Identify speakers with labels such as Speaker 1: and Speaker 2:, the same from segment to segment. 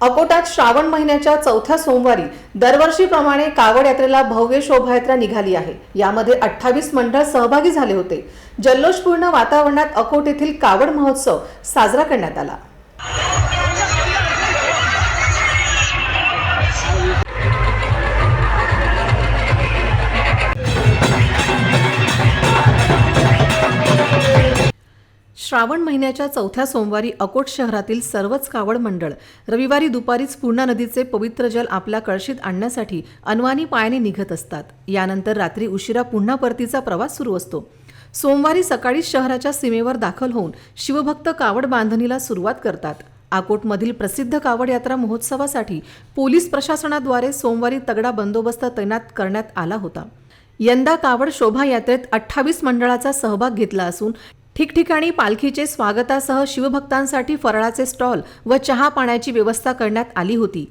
Speaker 1: अकोटात श्रावण महिन्याच्या चौथ्या सोमवारी दरवर्षीप्रमाणे कावड यात्रेला भव्य शोभायात्रा निघाली आहे. यामध्ये अठ्ठावीस मंडळ सहभागी झाले होते. जल्लोषपूर्ण वातावरणात अकोट येथील कावड महोत्सव साजरा करण्यात आला. श्रावण महिन्याच्या चौथ्या सोमवारी अकोट शहरातील सर्वच कावड मंडळ रविवारी दुपारीच पूर्णा नदीचे पवित्र जल आपल्या कळशीत आणण्यासाठी अनवानी पायाने निघत असतात. यानंतर रात्री उशिरा पुन्हा परतीचा प्रवास सुरू असतो. सोमवारी सकाळी शहराच्या सीमेवर दाखल होऊन शिवभक्त कावड बांधणीला सुरुवात करतात. आकोटमधील प्रसिद्ध कावड यात्रा महोत्सवासाठी पोलीस प्रशासनाद्वारे सोमवारी तगडा बंदोबस्त तैनात करण्यात आला होता. यंदा कावड शोभायात्रेत अठ्ठावीस मंडळाचा सहभाग घेतला असून ठिकठिकाणी पालखीचे स्वागतासह शिवभक्तांसाठी फराळाचे स्टॉल व चहा पाण्याची व्यवस्था करण्यात आली होती.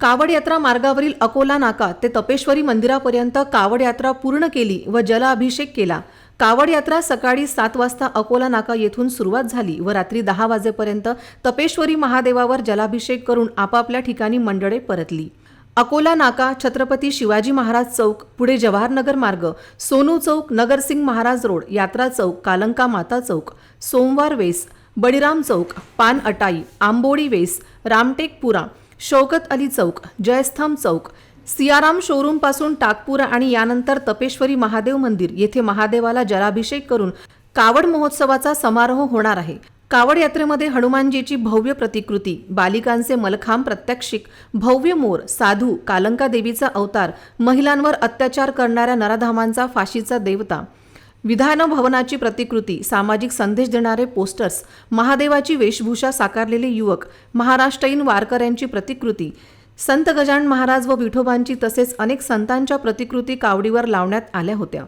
Speaker 1: कावड यात्रा मार्गावरील अकोला नाका ते तपेश्वरी मंदिरापर्यंत कावड यात्रा पूर्ण केली व जलाभिषेक केला. कावड यात्रा सकाळी सात वाजता अकोला नाका येथून सुरुवात झाली व रात्री दहा वाजेपर्यंत तपेश्वरी महादेवावर जलाभिषेक करून आपापल्या ठिकाणी मंडळे परतली. अकोला नाका छत्रपती शिवाजी महाराज चौक पुढे जवाहरनगर मार्ग सोनू चौक नगरसिंग महाराज रोड यात्रा चौक कालंका माता चौक सोमवार वेस बळीराम चौक पान अटाई आंबोडी वेस रामटेकपुरा शौकत अली चौक जयस्तंभ चौक सियाराम शोरूमपासून टाकपुरा आणि यानंतर तपेश्वरी महादेव मंदिर येथे महादेवाला जलाभिषेक करून कावड महोत्सवाचा समारोह होणार आहे. कावड यात्रेमध्ये हनुमानजीची भव्य प्रतिकृती बालिकांचे मलखांब प्रत्यक्षिक भव्य मोर साधू कालंका देवीचा अवतार महिलांवर अत्याचार करणाऱ्या नराधामांचा फाशीचा देवता. विधान भवनाची प्रतिकृती सामाजिक संदेश देणारे पोस्टर्स महादेवाची वेशभूषा साकारलेले युवक महाराष्ट्रीयन वारकऱ्यांची प्रतिकृती. संत गजान महाराज व विठोबांची तसेच अनेक संतांच्या प्रतिकृती कावडीवर लावण्यात आल्या होत्या.